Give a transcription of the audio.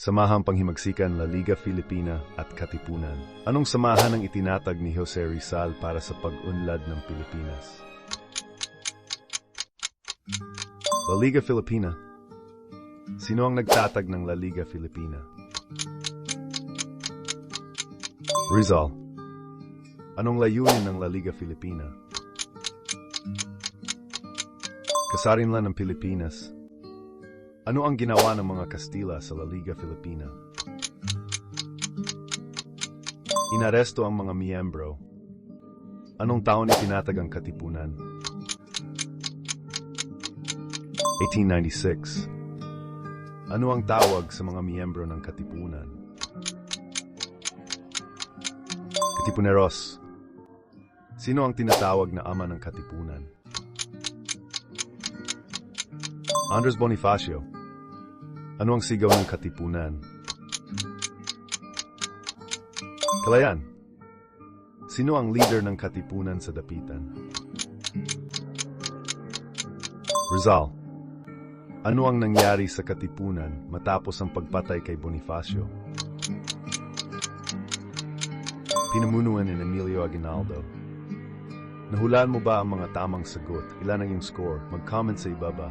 Samahang Panghimagsikan La Liga Filipina at Katipunan. Anong samahan ang itinatag ni Jose Rizal para sa pag-unlad ng Pilipinas? La Liga Filipina. Sino ang nagtatag ng La Liga Filipina? Rizal. Anong layunin ng La Liga Filipina? Kasarinlan ng Pilipinas. Ano ang ginawa ng mga Kastila sa La Liga Filipina? Inaresto ang mga miyembro. Anong taon itinatag ang Katipunan? 1896. Ano ang tawag sa mga miyembro ng Katipunan? Katipuneros. Sino ang tinatawag na ama ng Katipunan? Andres Bonifacio. Ano ang sigaw ng Katipunan? Kalayan. Sino ang leader ng Katipunan sa Dapitan? Rizal. Ano ang nangyari sa Katipunan matapos ang pagpatay kay Bonifacio? Pinamunuan ni Emilio Aguinaldo. Nahulaan mo ba ang mga tamang sagot? Ilan ang iyong score? Mag-comment sa ibaba.